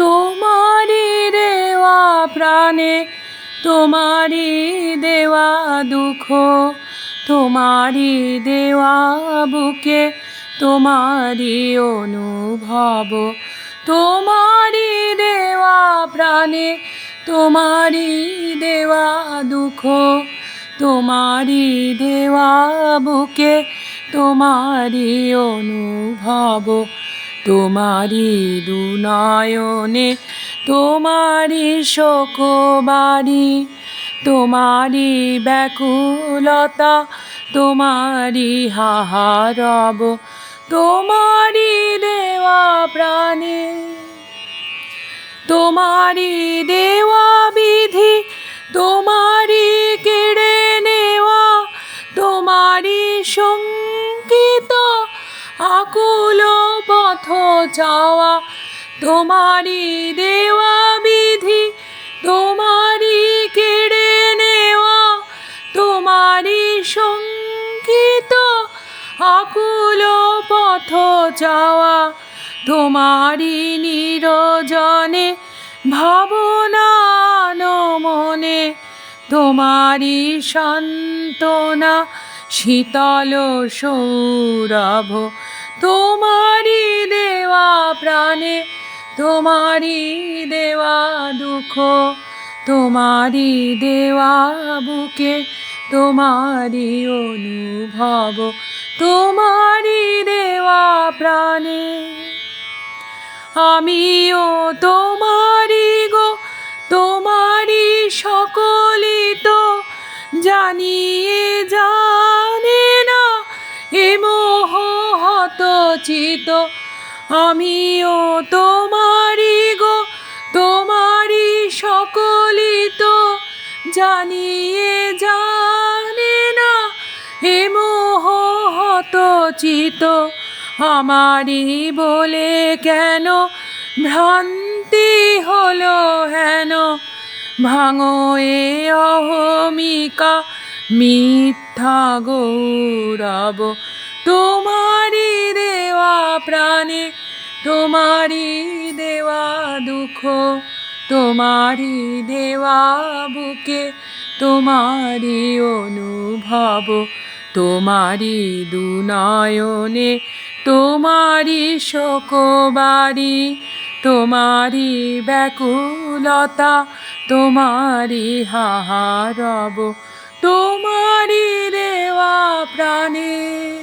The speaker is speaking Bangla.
তোমারি দেওয়া প্রাণে তোমারি দেওয়া দুঃখ তোমারি দেওয়া বুকে তোমারি অনুভব তোমারি দেওয়া প্রাণে তোমারি দেওয়া দুঃখ তোমারি দেওয়া বুকে তোমারি অনুভব তোমারি দুনয়নে তোমারি শোকবাড়ি তোমারি ব্যাকুলতা তোমারি হাহারব তোমারি দেওয়া প্রাণে তোমারি দেওয়া বিধি তোমারি কেড়ে নেওয়া তোমারি শঙ্কিত আকুল পথ চাওয়া তোমারি দেওয়া বিধি তোমারি কেড়ে নেওয়া তোমারি শঙ্কিত আকুল পথ চাওয়া তোমারি নিরজনে ভাবনা মনে তোমারি সান্ত্বনা শীতল সৌরভ তোমারি দেওয়া প্রাণে তোমারি দেওয়া দুঃখ তোমারি দেওয়া বুকে তোমারি অনুভব তোমারি দেওয়া প্রাণে। আমিও তোমারি গো তোমারি সকলিত জানিয়ে জানে হত চিত আমিও তোমারি গো তোমারি সকলিত জানিয়ে জানে না এ মোহ হত চিত আমারি বলে কেন ভ্রান্তি হলো হেন? ভাঙো এ অহমিকা, মিথ্যা গৌরব, তোমারি প্রাণে তোমারি দেওয়া দুঃখ তোমারি দেওয়া বুকে তোমারি অনুভব তোমারি দুনয়নে তোমারি শোকবাড়ি তোমারি ব্যাকুলতা তোমারি হাহারব তোমারি দেওয়া প্রাণে।